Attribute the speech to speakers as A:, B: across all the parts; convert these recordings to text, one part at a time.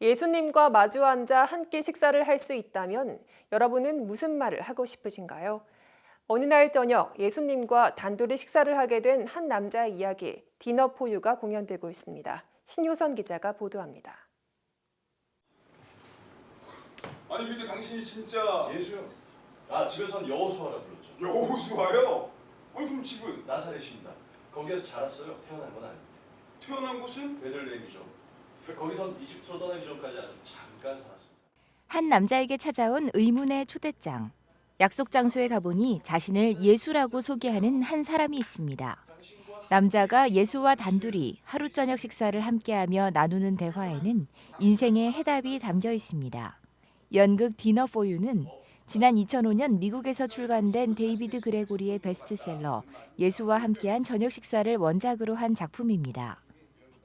A: 예수님과 마주 앉아 함께 식사를 할 수 있다면 여러분은 무슨 말을 하고 싶으신가요? 어느 날 저녁 예수님과 단둘이 식사를 하게 된 한 남자의 이야기 디너 포유가 공연되고 있습니다. 신효선 기자가 보도합니다.
B: 아니 근데 당신이 진짜
C: 예수요. 아 집에선 여호수아라 불렀죠.
B: 여호수아요? 아니 그럼 집은
C: 나사렛입니다. 거기에서 자랐어요. 태어난 건 아니고.
B: 태어난 곳은
C: 베들레헴이죠. 거기선 이집트로 떠나기 전까지 아주 잠깐 살았습니다.
D: 한 남자에게 찾아온 의문의 초대장. 약속 장소에 가보니 자신을 예수라고 소개하는 한 사람이 있습니다. 남자가 예수와 단둘이 하루 저녁 식사를 함께하며 나누는 대화에는 인생의 해답이 담겨 있습니다. 연극 디너 포유는 지난 2005년 미국에서 출간된 데이비드 그레고리의 베스트셀러 예수와 함께한 저녁 식사를 원작으로 한 작품입니다.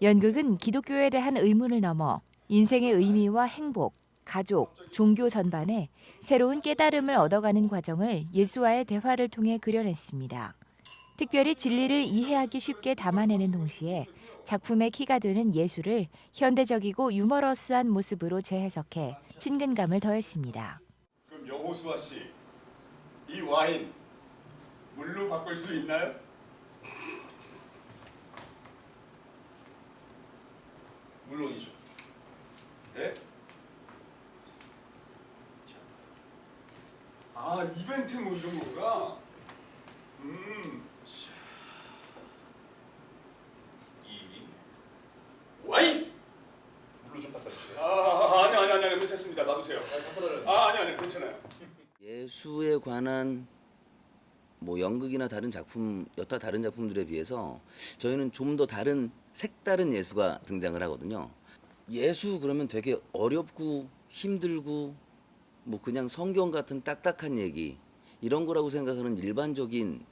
D: 연극은 기독교에 대한 의문을 넘어 인생의 의미와 행복, 가족, 종교 전반에 새로운 깨달음을 얻어가는 과정을 예수와의 대화를 통해 그려냈습니다. 특별히 진리를 이해하기 쉽게 담아내는 동시에 작품의 키가 되는 예수를 현대적이고 유머러스한 모습으로 재해석해 친근감을 더했습니다.
B: 그럼 여호수아 씨 이 와인 물로 바꿀 수 있나요?
C: 물론이죠.
B: 네? 아 이벤트 뭐 이런 거구나. 음. 이 와인?
C: 물로 좀 닦아주세요.
B: 아 아니 아니 아니 아니 괜찮습니다. 놔두세요.
C: 아.
B: 아 아니 아니 괜찮아요.
E: 예수에 관한 뭐 연극이나 다른 작품 여타 다른 작품들에 비해서 저희는 좀 더 다른 색다른 예수가 등장을 하거든요. 예수 그러면 되게 어렵고 힘들고 뭐 그냥 성경 같은 딱딱한 얘기 이런 거라고 생각하는 일반적인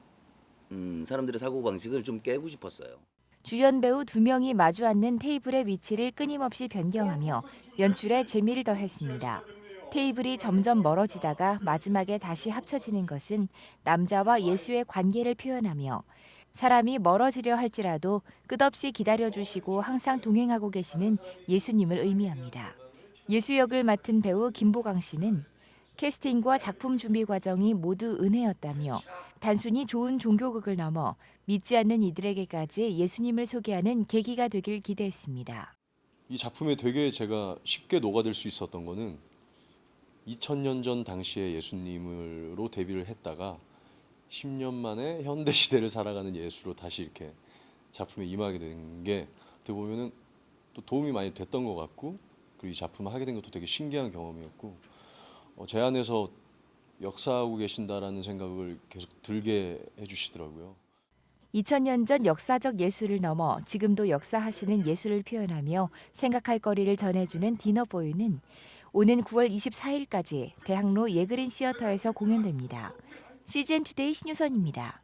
E: 음, 사람들의 사고 방식을 좀 깨고 싶었어요.
D: 주연 배우 두 명이 마주 앉는 테이블의 위치를 끊임없이 변경하며 연출에 재미를 더했습니다. 테이블이 점점 멀어지다가 마지막에 다시 합쳐지는 것은 남자와 예수의 관계를 표현하며 사람이 멀어지려 할지라도 끝없이 기다려주시고 항상 동행하고 계시는 예수님을 의미합니다. 예수 역을 맡은 배우 김보강 씨는 캐스팅과 작품 준비 과정이 모두 은혜였다며 단순히 좋은 종교극을 넘어 믿지 않는 이들에게까지 예수님을 소개하는 계기가 되길 기대했습니다.
F: 이 작품에 되게 제가 쉽게 녹아들 수 있었던 거는 2000년 전 당시에 예수님으로 데뷔를 했다가 10년 만에 현대 시대를 살아가는 예수로 다시 이렇게 작품에 임하게 된 게 어떻게 보면은 또 도움이 많이 됐던 것 같고 그리고 이 작품을 하게 된 것도 되게 신기한 경험이었고 어, 제 안에서 역사하고 계신다라는 생각을 계속 들게 해주시더라고요.
D: 2000년 전 역사적 예술을 넘어 지금도 역사하시는 예술을 표현하며 생각할 거리를 전해주는 디너보이는 오는 9월 24일까지 대학로 예그린 시어터에서 공연됩니다. CGN 투데이 신유선입니다.